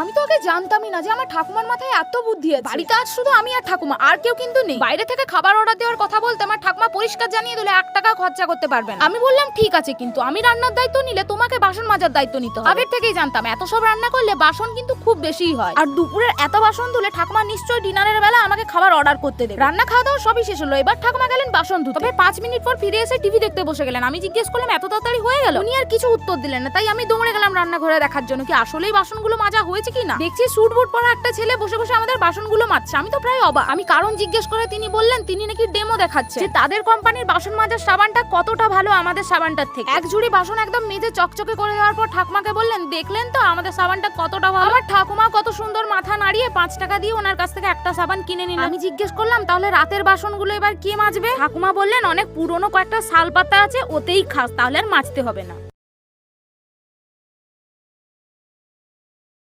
আমি তো আগে জানতামই না যে আমার ঠাকুমার মাথায় এত বুদ্ধি আছে। বাড়িতে আজ শুধু আমি আর ঠাকুমা, আর কেউ কিন্তু নেই। বাইরে থেকে খাবার অর্ডার দেওয়ার কথা বলতে আমার ঠাকুমা পরিষ্কার জানিয়ে দিলে এক টাকা খরচা করতে পারবে না। আমি বললাম, ঠিক আছে কিন্তু, আমি রান্নার দায়িত্ব নিলে তোমাকে বাসন মাজার দায়িত্ব নিতে হবে। আগের থেকেই জানতাম, এত সব রান্না করলে বাসন কিন্তু খুব বেশিই হয়। আর দুপুরের এত বাসন ধুলে ঠাকুমা নিশ্চয়ই ডিনারের বেলা আমাকে খাবার অর্ডার করতে দেবে। রান্না খাওয়া দাওয়া সবই শেষ হলো, এবার ঠাকুমা গেলেন বাসন ধুতে। তবে পাঁচ মিনিট পর ফিরে এসে টিভি দেখতে বসে গেলেন। আমি জিজ্ঞেস করলাম, এত তাড়াতাড়ি হয়ে গেল? উনি আর কিছু উত্তর দিলেন না, তাই আমি দৌড়ে গেলাম রান্নাঘরে দেখার জন্য, কি আসলেই বাসনগুলো মাজা হয়েছে? কি না? দেখছি স্যুট বুট পরা একটা ছেলে বসে বসে আমাদের বাসনগুলো মাজছে। আমি তো প্রায় অবাক। আমি কারণ জিজ্ঞেস করে তিনি বললেন, তিনি নাকি ডেমো দেখাচ্ছে। যে তাদের কোম্পানির বাসন মাজার সাবানটা কতটা ভালো আমাদের সাবানটার থেকে। এক ঝুড়ি বাসন একদম মেজে চকচকে করে দেওয়ার পর ঠাকুমাকে বললেন, দেখলেন তো আমাদের সাবানটা কতটা ভালো? আমার ঠাকুমা কত সুন্দর মাথা নাড়িয়ে পাঁচ টাকা দিয়ে ওনার কাছ থেকে একটা সাবান কিনে নিলাম আমি জিজ্ঞেস করলাম, তাহলে রাতের বাসনগুলো এবার কে মাজবে? ঠাকুমা বললেন, অনেক পুরনো কয়েকটা শাল পাতা আছে, ওতেই খাস, তাহলে আর মাজতে হবে না।